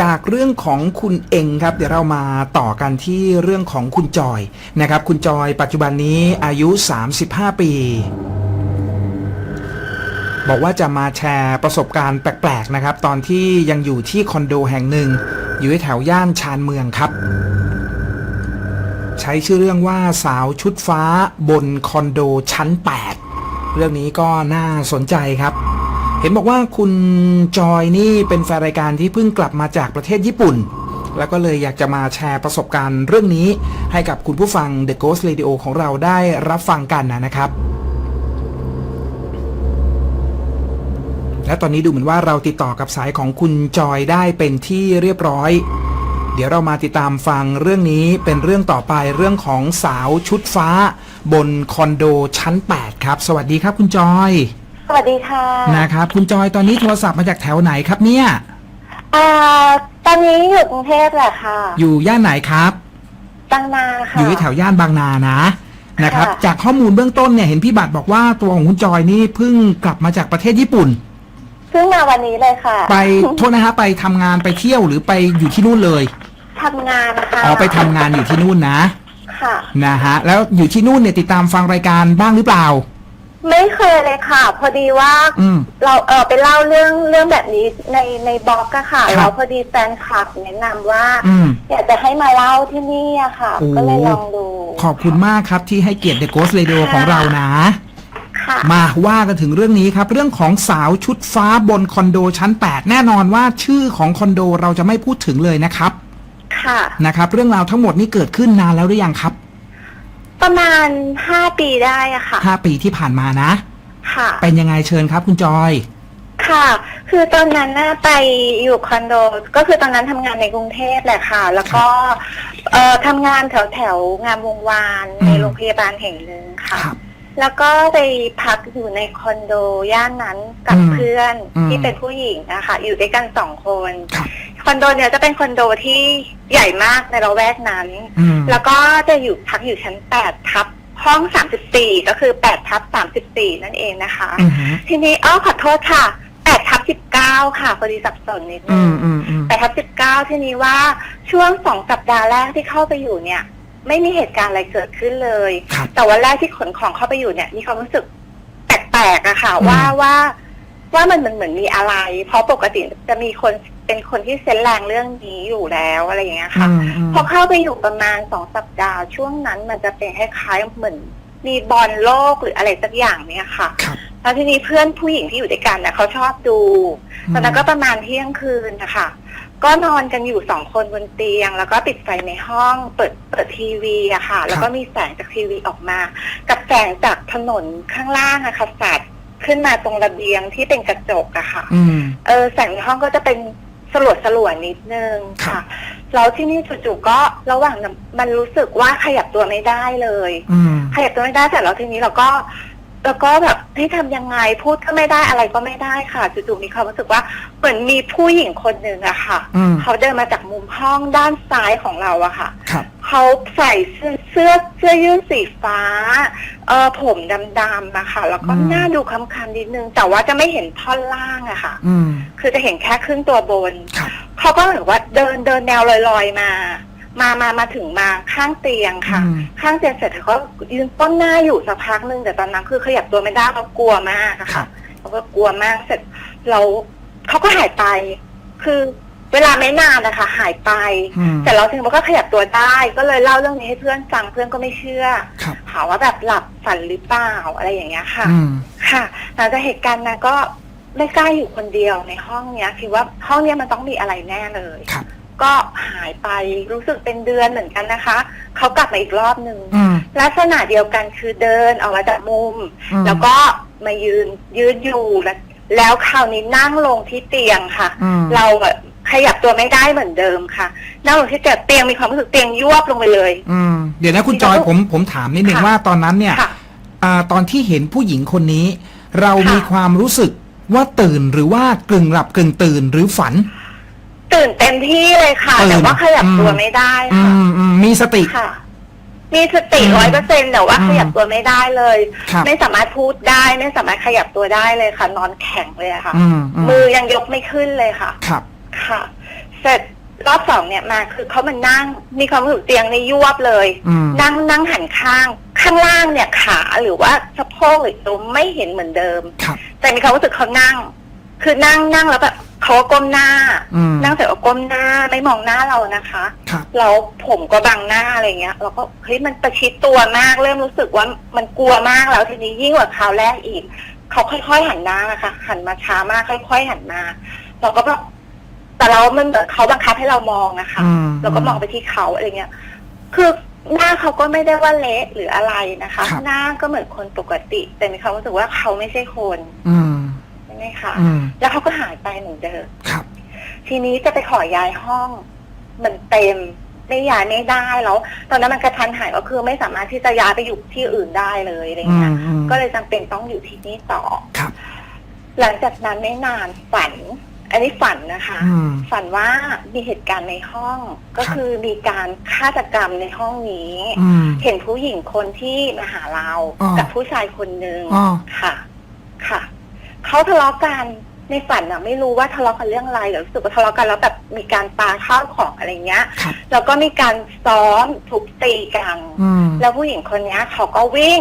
จากเรื่องของคุณเองครับ เดี๋ยวเรามาต่อกันที่เรื่องของคุณจอยนะครับ คุณจอยปัจจุบันนี้อายุ 35 ปี บอกว่าจะมาแชร์ประสบการณ์แปลกๆนะครับ ตอนที่ยังอยู่ที่คอนโดแห่งหนึ่ง อยู่แถวย่านชานเมืองครับ ใช้ชื่อเรื่องว่าสาวชุดฟ้าบนคอนโดชั้น 8 เรื่องนี้ก็น่าสนใจครับ เห็นบอกว่าคุณจอยนี่เป็นแฟนรายการที่เพิ่งกลับมาจากประเทศญี่ปุ่น แล้วก็เลยอยากจะมาแชร์ประสบการณ์เรื่องนี้ ให้กับคุณผู้ฟัง The Ghost Radio ของเราได้รับฟังกันนะครับ และตอนนี้ดูเหมือนว่าเราติดต่อกับสายของคุณจอยได้เป็นที่เรียบร้อย เดี๋ยวเรามาติดตามฟังเรื่องนี้เป็นเรื่องต่อไปเรื่องของสาวชุดฟ้า บนคอนโดชั้น 8 ครับ สวัสดีครับคุณจอย สวัสดีค่ะนะครับคุณจอยตอนนี้โทรศัพท์มาจากแถวไหนครับเนี่ย อ่าตอนนี้อยู่กรุงเทพแหละค่ะ อยู่ย่านไหนครับ บางนาค่ะ อยู่ที่แถวย่านบางนานะนะครับ ค่ะ จากข้อมูลเบื้องต้นเนี่ยเห็นพี่บัตรบอกว่าตัวของคุณจอยนี่เพิ่งกลับมาจากประเทศญี่ปุ่น เพิ่งมาวันนี้เลยค่ะไปโทษนะฮะไปทำงานไปเที่ยวหรือไปอยู่ที่นู่นเลยทำงานนะคะอ๋อไปทำงานอยู่ที่นู่นนะค่ะ นะฮะแล้วอยู่ที่นู่นเนี่ยติดตามฟังรายการบ้างหรือเปล่า ไม่เคยเลยค่ะ พอดีว่าอืม เราเออไปเล่าเรื่องเรื่องแบบนี้ในในบล็อกอะค่ะครับแล้วพอดีแฟนคลับแนะนำว่า อืม อยากจะให้มาเล่าที่นี่อะค่ะ โอ้ก็เลยลองดูขอบคุณมากครับที่ให้เกียรติ The Ghost Radio ค่ะของเรานะ ค่ะ มาว่ากันถึงเรื่องนี้ครับ เรื่องของสาวชุดฟ้าบนคอนโดชั้น 8 แน่นอนว่าชื่อของคอนโดเราจะไม่พูดถึงเลยนะครับค่ะ นะครับ เรื่องราวทั้งหมดนี้เกิดขึ้นนานแล้วหรือยังครับ ประมาณห้าปีได้อะค่ะ5ปีที่ผ่านมานะ ค่ะ เป็นยังไงเชิญครับ คุณจอย ค่ะ คือตอนนั้นน่ะไปอยู่คอนโด ก็คือตอนนั้นทำงานในกรุงเทพแหละค่ะ แล้วก็เอ่อทำงานแถวแถวๆงามวงวานอืม ในโรงพยาบาลแห่งหนึ่งค่ะ ครับ แล้วก็ไปพักอยู่ในคอนโดย่านนั้นกับอืมเพื่อนอืมที่เป็นผู้หญิงนะคะ อยู่ด้วยกันสองคน ครับ คอนโดเนี่ยจะเป็นคอนโดที่ใหญ่มากในละแวกนั้น อืมแล้วก็จะอยู่พักอยู่ชั้นแปดทับห้องสามสิบสี่ก็คือแปดทับสามสิบสี่นั่นเองนะคะ อืมฮึทีนี้อ้อขอโทษค่ะแปดทับสิบเก้าค่ะพอดีสับสนนิดอืนึงมอืมอืม แปดทับสิบเก้าทีนี้ว่าช่วงสองสัปดาห์แรกที่เข้าไปอยู่เนี่ย ไม่มีเหตุการณ์อะไรเกิดขึ้นเลย ครับ แต่วันแรกที่ขนของเข้าไปอยู่เนี่ยมีความรู้สึกแปลกๆอะค่ะ อืม ว่าว่าว่ามันเหมือนเหมือนมีอะไร เพราะปกติจะมีคน เป็นคนที่เซนส์แรงเรื่องนี้อยู่แล้วอะไรอย่างเงี้ยค่ะอืมอืมพอเข้าไปอยู่ประมาณสองสัปดาห์ ช่วงนั้นมันจะเป็นคล้ายๆเหมือนมีบอลโลกหรืออะไรสักอย่างเนี่ยค่ะครับแล้วทีนี้เพื่อนผู้หญิงที่อยู่ด้วยกันนะเขาชอบดูตอนนั้นก็ประมาณเที่ยงคืนนะคะก็นอนกันอยู่สองคนบนเตียง แล้วก็ปิดไฟในห้องเปิดเปิดทีวีอะค่ะ แล้วก็มีแสงจากทีวีออกมา กับแสงจากถนนข้างล่างอะค่ะสัดขึ้นมาตรงระเบียงที่เป็นกระจกอะค่ะอืมเออแสงในห้องก็จะเป็น สลัวสลัวๆนิดนึงครัค่ะบแล้วที่นี่จู่ๆก็ระหว่างนั้นมันรู้สึกว่าขยับตัวไม่ได้เลย อืม ขยับตัวไม่ได้แต่แล้วทีนี้เราก็ แล้วก็แบบให้ทำยังไงพูดก็ไม่ได้อะไรก็ไม่ได้ค่ะจู่ๆมีความรู้สึกว่าเหมือนมีผู้หญิงคนหนึ่งอะค่ะ อืม เขาเดินมาจากมุมห้องด้านซ้ายของเราอะค่ะ ครับ เขาใส่เสื้อเสื้อเสื้อยืดสีฟ้า เออผมดำๆอะค่ะ แล้วก็อืม หน้าดูค้ำๆนิดนึง แต่ว่าจะไม่เห็นท่อนล่างอะค่ะ อืม คือจะเห็นแค่ครึ่งตัวบน ครับ เขาก็เหมือนว่าเดินเดินแนวลอยๆมา มามามาถึงมาข้างเตียงค่ะ อืม ข้างเตียงเสร็จเขาก็ยืนต้นหน้าอยู่สักพักหนึ่งแต่ตอนนั้นคือขยับตัวไม่ได้เขากลัวมากอะครัค่ะบเขาก็กลัวมากเสร็จเราเขาก็หายไป คือเวลาไม่นานนะคะ หายไป อืมแต่เราถึงมันก็ขยับตัวได้ ก็เลยเล่าเรื่องนี้ให้เพื่อนฟังเพื่อนก็ไม่เชื่อครับถามว่าแบบหลับฝันหรือเปล่าอะไรอย่างเงี้ยค่ะ อืม ค่ะหลังจากเหตุการณ์นั้นก็ไม่กล้าอยู่คนเดียวในห้องเนี้ยคิดว่าห้องเนี้ยมันต้องมีอะไรแน่เลย ครับ ก็หายไปรู้สึกเป็นเดือนเหมือนกันนะคะ เขากลับมาอีกรอบหนึ่งอืม ลักษณะเดียวกันคือเดินออกมาจากมุม อืม แล้วก็มายืนยืนอยู่แล้วแล้วคราวนี้นั่งลงที่เตียงค่ะ อืม เราอะขยับตัวไม่ได้เหมือนเดิมค่ะนั่งลงที่เตียงเตียงมีความรู้สึกเตียงยวบลงไปเลย อืมเดี๋ยวนะคุณจอยผมผมถามนิดนึงค่ะ ว่าตอนนั้นเนี่ย ค่ะ อ่าตอนที่เห็นผู้หญิงคนนี้ เราค่ะ มีความรู้สึกว่าตื่นหรือว่ากึ่งหลับกึ่งตื่นหรือฝัน ตื่นเต็มที่เลยค่ะตื่นแต่ว่าขยับตัวอืม ไม่ได้อืค่ะมอืมมีสติ ค่ะ มีสติอืมร้อยเปอร์เซ็นแต่ว่าอืมขยับตัวไม่ได้เลย ครับ ไม่สามารถพูดได้ ไม่สามารถขยับตัวได้เลยค่ะ นอนแข็งเลยอะค่ะ อืมอืมมือยังยกไม่ขึ้นเลยค่ะ ครับ ค่ะ เสร็จรอบสองเนี่ยมาคือเขามานั่ง มีความรู้สึกเตียงในยวบเลย อืม นั่งนั่งหันข้าง ข้างล่างเนี่ยขาหรือว่าสะโพกหรือตัวไม่เห็นเหมือนเดิม ครับ แต่มีความรู้สึกเขานั่ง คือนั่งนั่งแล้วแบบ เขาก็ก้มหน้า อืม นั่งเสร็จก็ก้มหน้าไม่มองหน้าเรานะคะครับ แล้วผมก็บังหน้าอะไรเงี้ย เราก็เฮ้ยมันประชิดตัวมาก เริ่มรู้สึกว่ามันกลัวมากแล้วทีนี้ยิ่งกว่าคราวแรกอีก เขาค่อยๆหันหน้านะคะ หันมาช้ามากค่อย ๆ หันมา เราก็แบบแต่เรามันเหมือนเขาบังคับให้เรามองนะคะ อืมเราก็มองไปที่เขาอะไรเงี้ย คือหน้าเขาก็ไม่ได้ว่าเละหรืออะไรนะคะ ครับ หน้าก็เหมือนคนปกติ แต่มีความรู้สึกว่าเขาไม่ใช่คน อืมใช่ ไหมคะอืมแล้วเขาก็หายไปเหมือนเดิมครับ ทีนี้จะไปขอย้ายห้อง มันเต็มไม่ย้ายไม่ได้แล้ว ตอนนั้นมันกระทันหันก็คือไม่สามารถที่จะย้ายไปอยู่ที่อื่นได้เลยอะไรอืเงี้มยอืมก็เลยจำเป็นต้องอยู่ที่นี่ต่อ ครับ หลังจากนั้นไม่นานฝัน อันนี้ฝันนะคะ อืม ฝันว่ามีเหตุการณ์ในห้องก็ครับ คือมีการฆาตกรรมในห้องนี้ อืม เห็นผู้หญิงคนที่มาหาเรา อ๋อ กับผู้ชายคนหนึ่งอ๋อค่ะ ค่ะ เขาทะเลาะกันในฝันอะไม่รู้ว่าทะเลาะกันเรื่องอะไรแต่รู้สึกว่าทะเลาะกันแล้วแบบมีการปาข้าวของอะไรเงี้ย ครับ แล้วก็มีการซ้อมทุบตีกัน อืม แล้วผู้หญิงคนเนี้ยเขาก็วิ่ง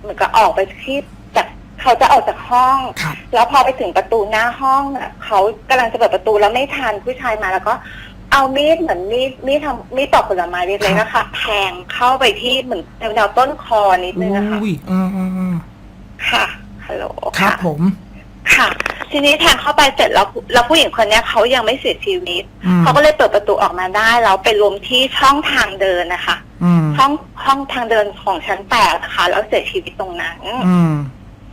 เหมือนกับออกไปที่จากเขาจะออกจากห้อง ครับ แล้วพอไปถึงประตูหน้าห้องอะเขากำลังจะเปิดประตูแล้วไม่ทันผู้ชายมาแล้วก็ เอามีดเหมือนมีดมีดทำมีดตอกผลไม้เล็กๆนะคะแทงเข้าไปที่เหมือนแนวๆต้นคอนิดนึงอะค่ะอุ้ยอืมอืมอืมค่ะฮัลโหลครับค่ะผม ค่ะ ทีนี้แทงเข้าไปเสร็จแล้วแล้วผู้หญิงคนเนี้ยเขายังไม่เสียชีวิตอืมเขาก็เลยเปิดประตูออกมาได้แล้วไปล้มที่ช่องทางเดินนะคะ อืมห้องห้องทางเดินของชั้นแปดนะคะแล้วเสียชีวิตตรงนั้น อืม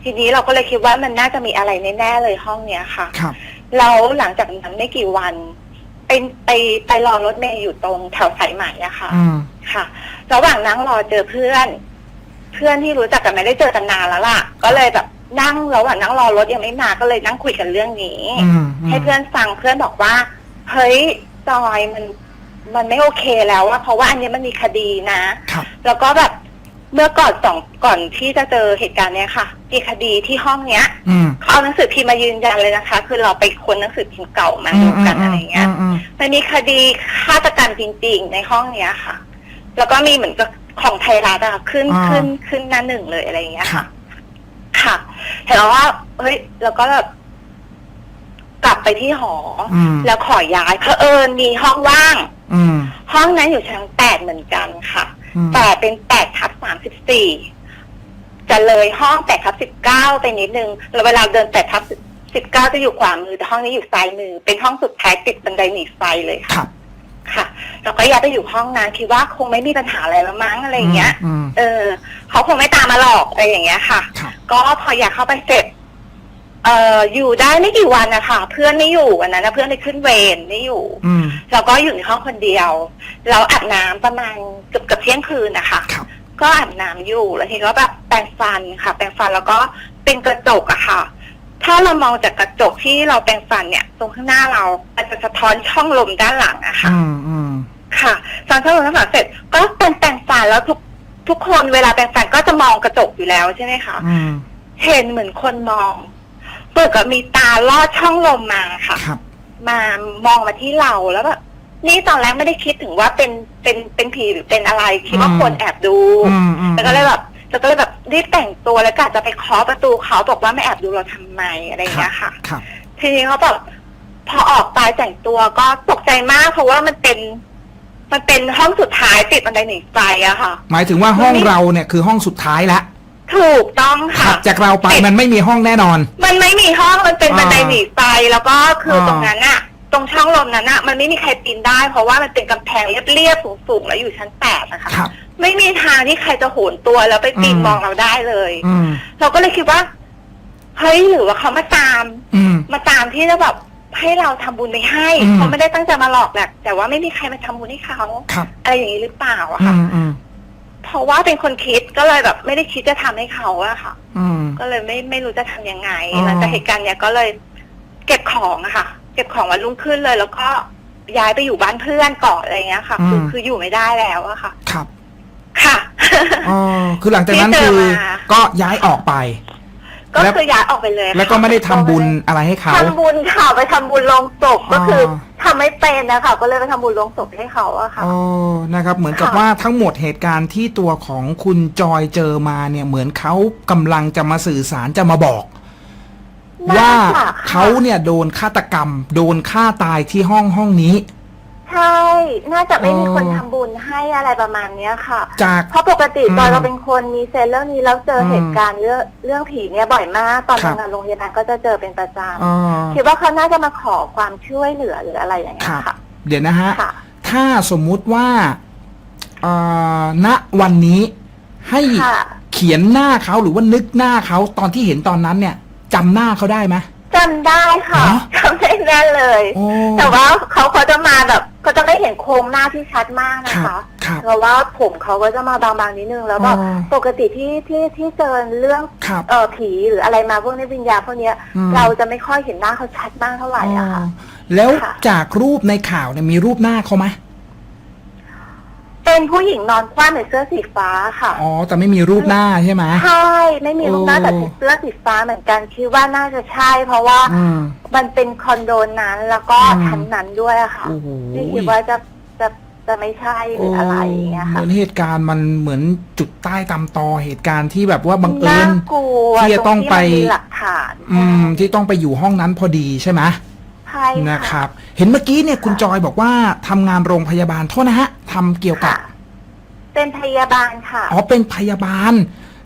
ทีนี้เราก็เลยคิดว่ามันน่าจะมีอะไรแน่ๆเลยห้องเนี้ยค่ะ ครับ แล้วหลังจากนั้นไม่กี่วันไปไปไปรอรถเมย์อยู่ตรงแถวสายไหมอะค่ะ อืมค่ะ ระหว่างนั่งรอเจอเพื่อน เพื่อนที่รู้จักกันไม่ได้เจอกันนานแล้วล่ะ ก็เลยแบบ นั่งระหว่างนั่งรอรถยังไม่มาก็เลยนั่งคุยกันเรื่องนี้ อืมให้เพื่อนฟังเพื่อนบอกว่า เฮ้ยจอยมันมันไม่โอเคแล้วอะเพราะว่าอันนี้มันมีคดีนะ ครับ แล้วก็แบบเมื่อก่อนสองก่อนที่จะเจอเหตุการณ์เนี้ยค่ะมีคดีที่ห้องเนี้ยอืมเขาเอาหนังสือพิมพ์มายืนยันเลยนะคะ คือเราไปค้นหนังสือพิมพ์เก่ามาดูกันอะไรเงี้ย อืมอืมมันมีคดีฆาตกรรมจริงๆ ในห้องเนี้ยค่ะ แล้วก็มีเหมือนกับของไทยรัฐอะขึ้นขึ้นขึ้นหน้าหนึ่งเลยอะไรเงี้ยครัค่ะบ ค่ะเห็นแล้วว่าเฮ้ยแล้วก็แบบกลับไปที่หอออืมแล้วขอย้ายเพอเอิญมีห้องว่าง อืมห้องนั้นอยู่ชั้นแปดเหมือนกันค่ะ อืมแต่เป็นแปดทับสามสิบสี่จะเลยห้องแปดทับสิบเก้าไปนิดนึง แล้วเวลาเดินแปดทับสิบเก้าจะอยู่ขวามือแต่ห้องนี้อยู่ซ้ายมือ เป็นห้องสุดท้ายติดบันไดหนีไฟเลยค่ะ ครับ ค่ะแล้วก็ย้ายไปอยู่ห้องนั้นคิดว่าคงไม่มีปัญหาอะไรแล้วมั้งอะไรอย่างเงี้ยอืมเออเขาคงไม่ตามมาหลอกอะไรอย่างเงี้ยค่ะ ครับ ก็พออยากเข้าไปเสร็จ เอ่ออยู่ได้ไม่กี่วันนะคะเพื่อนไม่อยู่วันนั้นนะเพื่อนไปขึ้นเวรไม่อยู่ อืม เราก็อยู่ในห้องคนเดียว เราอาบน้ำประมาณเกือบเกือบเที่ยงคืนนะคะครับ ก็อาบน้ำอยู่แล้วทีนี้ก็แบบแปรงฟันค่ะ แปรงฟันแล้วก็เป็นกระจกอะค่ะ ถ้าเรามองจากกระจกที่เราแปรงฟันเนี่ย ตรงข้างหน้าเรามันจะสะท้อนช่องลมด้านหลังอะค่ะ อืมอืมค่ะตอนช่องลมด้านหลังเสร็จ ก็เป็นแปรงฟันแล้วทุกทุกคนเวลาแปรงฟันก็จะมองกระจกอยู่แล้วใช่ไหมคะอืมเห็นเหมือนคนมองเปิดกับมีตาลอดช่องลมมาค่ะ ครับ มามองมาที่เราแล้วแบบนี่ตอนแรกไม่ได้คิดถึงว่าเป็นเป็นเป็นผีหรือเป็นอะไร คิดว่าอืม คนแอบดู อืมอืมแล้วก็เลยแบบ แล้วก็เลยแบบรีบแต่งตัวแล้วกะจะไปเคาะประตูเขาบอกว่าไม่แอบดูเราทำไมอะไรอย่างเงี้ยค่ะ ครับ ทีนี้เขาแบบพอออกไปแต่งตัวก็ตกใจมากเพราะว่ามันเป็น มันเป็นห้องสุดท้ายติดบันไดหนีไฟอะค่ะ หมายถึงว่าห้องเราเนี่ยคือห้องสุดท้ายแล้วถูกต้องถัค่ะดจากเราไปมันไม่มีห้องแน่นอน มันไม่มีห้องมันเป็นอ่าบันไดหนีไฟแล้วก็คืออา ตรงนั้นอะ ตรงช่องลมนั้นอะมันไม่มีใครปีนได้ เพราะว่ามันเป็นกำแพงเรียบๆสูงๆแล้วอยู่ชั้นแปดนะคะ ครับ ไม่มีทางที่ใครจะโหนตัวแล้วไปปีนอืม มองเราได้เลย อืม เราก็เลยคิดว่าเฮ้ยหรือว่าเขามาตาม อืม มาตามที่จะแบบให้เราทำบุญไปให้อืม เขาไม่ได้ตั้งใจมาหลอกแหละแต่ว่าไม่มีใครมาทำบุญให้เขาครับอะไรอย่างนี้หรือเปล่าอะอืค่ะ มอืมเพราะว่าเป็นคนคิดก็เลยแบบ ไม่ได้คิดจะทำให้เขาอะค่ะ อืม ก็เลยไม่ไม่รู้จะทำยังไงอ๋อ หลังจากเหตุการณ์เนี้ยก็เลยเก็บของอะค่ะ เก็บของวันรุ่งขึ้นเลย แล้วก็ย้ายไปอยู่บ้านเพื่อนก่อนอะไรเงี้ยค่ะ คือคืออยู่ไม่ได้แล้วอะค่ะ ครับ ค่ะ อ๋อ คือหลังจากนั้นที่เจคืออมา ก็ย้ายออกไป ก็แล้ว คือย้ายออกไปเลยแล้วก็ไม่ได้ทำบุญอะไรให้เขา ทำบุญค่ะไปทำบุญลงศพก็คือออททำไม่เป็นนะคะก็เลยไปทำบุญลงศพให้เขาอะค่ะ อ๋อ นะครับ เหมือนกับค่ะ ว่าทั้งหมดเหตุการณ์ที่ตัวของคุณจอยเจอมาเนี่ย เหมือนเขากำลังจะมาสื่อสารจะมาบอก ว่าน่จะค่ะเขาเนี่ยโดนฆาตกรรม โดนฆ่าตายที่ห้องห้องนี้ ใช่ น่าจะไม่มีอ๋อคนทำบุญให้อะไรประมาณเนี้ยค่ะ จาก เพราะปกติอืมตอนเราเป็นคนมีเซนส์เรื่องนี้แล้วเจออมเหตุการณ์เรื่องเรื่องผีเนี่ยบ่อยมาก ตอนครับ ทำงานโรงพยาบาลก็จะเจอเป็นประจอ๋อำคิดว่าเขาน่าจะมาขอความช่วยเหลือหรืออะไรอย่างเงี้ครัยบค่ะ เดี๋ยวนะฮะ ค่ะ ถ้าสมมุติว่าเอ่อณวันนี้ให้ค่ะ เขียนหน้าเขาหรือว่านึกหน้าเขาตอนที่เห็นตอนนั้นเนี่ย จำหน้าเขาได้ไหม จำได้ค่ะเหรอจำได้แน่เลย โอ้ แต่ว่าเขาเขาจะมาแบบก็จะไม่เห็นโครงหน้าที่ชัดมากนะครัคะบครับเพราะว่าผมเขาก็จะมาบางๆนิดนึงแล้วก็อ๋อ ปกติที่ที่ที่เจอเรื่องครับ เออผีหรืออะไรมาพวกนี้วิญญาณพวกเนี้ย อืม เราจะไม่ค่อยเห็นหน้าเขาชัดมากเท่าไหร่อะค่ะอ๋อแล้วค่ะ จากรูปในข่าวเนี่ยมีรูปหน้าเขาไหม เป็นผู้หญิงนอนคว่ำในเสื้อสีฟ้าค่ะ อ๋อ แต่ไม่มีรูปหน้าใช่ไหม ใช่ ไม่มีรูปหน้าโอ้แต่ใส่เสื้อสีฟ้าเหมือนกันคิดว่าน่าจะใช่ เพราะว่าอืมมันเป็นคอนโดนั้นแล้วก็อืมชั้นนั้นด้วยอะค่ะโอ้โหที่คิดว่าจะจะจะไม่ใช่หรืออะไรอย่างเงี้ยเหค่ะมือนเหตุการณ์มันเหมือนจุดใต้ตำตอเหตุการณ์ที่แบบว่าบังเอิน่าญ กลัวที่จะต้องไปรที่มันมีหลักฐานอืม ที่ต้องไปอยู่ห้องนั้นพอดีใช่ไหม ใช่นะครับ เห็นเมื่อกี้เนี่ยคุณจอยบอกว่าทำงานโรงพยาบาลโทษนะฮะทำเกี่ยวกับค่ะ เป็นพยาบาลค่ะ อ๋อเป็นพยาบาล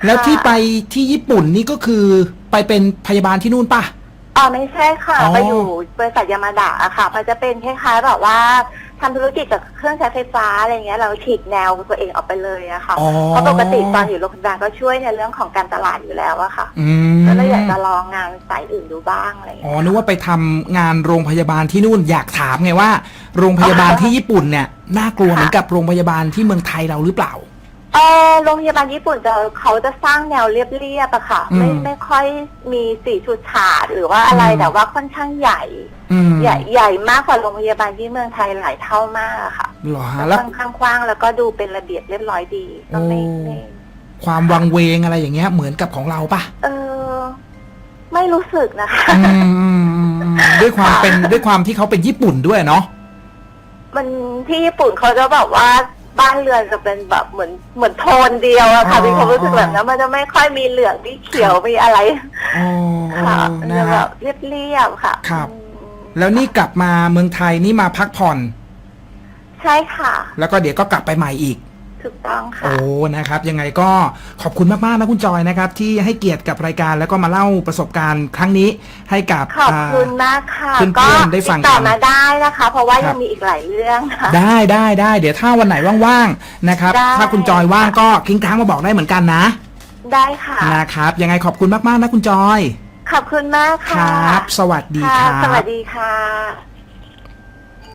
แล้วที่ไปที่ญี่ปุ่นนี่ก็คือไปเป็นพยาบาลที่นู่นป่ะ อ๋อไม่ใช่ค่ะอ๋อ ไปอยู่บริษัทยามาดะอะค่ะ มันจะเป็นคล้ายๆแบบว่า ทำธุรกิจกับเครื่องใช้ไฟฟ้าอะไรเงี้ยเราฉีกแนวตัวเองออกไปเลยอะค่ะ อ๋อ เพราะปกติตอนอยู่โรงพยาบาลก็ช่วยในเรื่องของการตลาดอยู่แล้วอะค่ะ อืมก็เลยอยากจะลองงานสายอื่นดูบ้างอะไรอ๋เงี้อยนึกว่าไปทำงานโรงพยาบาลที่นู่นอยากถามไงว่า โรงพยาบาลที่ญี่ปุ่นเนี่ยน่ากลัวเหมือนกับโรงพยาบาลที่เมืองไทยเราหรือเปล่า เออโรงพยาบาลญี่ปุ่นจะเขาจะสร้างแนวเรียบๆอะค่ะอืมไม่ไม่ค่อยมีสีฉูดฉาดหรือว่าอะไรอืม แต่ว่าค่อนข้างใหญ่ อืมใหญ่ใหญ่มากกว่าโรงพยาบาลที่เมืองไทยหลายเท่ามากอะค่ะเหรอฮะแล้ว ค่อนข้างกว้างแล้วก็ดูเป็นระเบียบเรียบร้อยดีก็ไม่โอ้ ไม่ความวังเวงอะไรอย่างเงี้ย เหมือนกับของเราป่ะเออไม่รู้สึกนะคะ อืมอืมอืมอืมด้วยความเป็นด้วยความที่เขาเป็นญี่ปุ่นด้วยเนาะ มันที่ญี่ปุ่นเขาจะแบบว่า บ้านเรือนจะเป็นแบบเหมือนเหมือนโทนเดียวอะค่ะอ๋อ มีความรู้สึกแบบนั้นมันจะไม่ค่อยมีเหลืองมีเขียวมีอะไรอ๋ออ๋อค่ะมันนะจะแบฮะ บเรียบๆค่ะครับ อืมแล้วนี่กลับมาเมืองไทยนี่มาพักผ่อน ใช่ค่ะ แล้วก็เดี๋ยวก็กลับไปใหม่อีก ถูกต้องค่ะ โอ้นะครับ ยังไงก็ขอบคุณมากๆนะคุณจอยนะครับ ที่ให้เกียรติกับรายการแล้วก็มาเล่าประสบการณ์ครั้งนี้ให้กับขอบคุณอ่มากค่ะ เพื่อนๆก็ได้ฟังติดต่อกันมาได้นะคะ เพราะว่าครัยับงมีอีกหลายเรื่องค่ะาได้ได้ได้เดี๋ยวถ้าวันไหนว่างๆนะครับ ได้ ถ้าคุณจอยว่างก็คลิงค้างมาบอกได้เหมือนกันนะได้ค่ะ นะครับยังไงขอบคุณมากๆนะคุณจอยขอบคุณมากคค่ะรับ สวัสดีค่ะ ครัสวับสดีค่ะ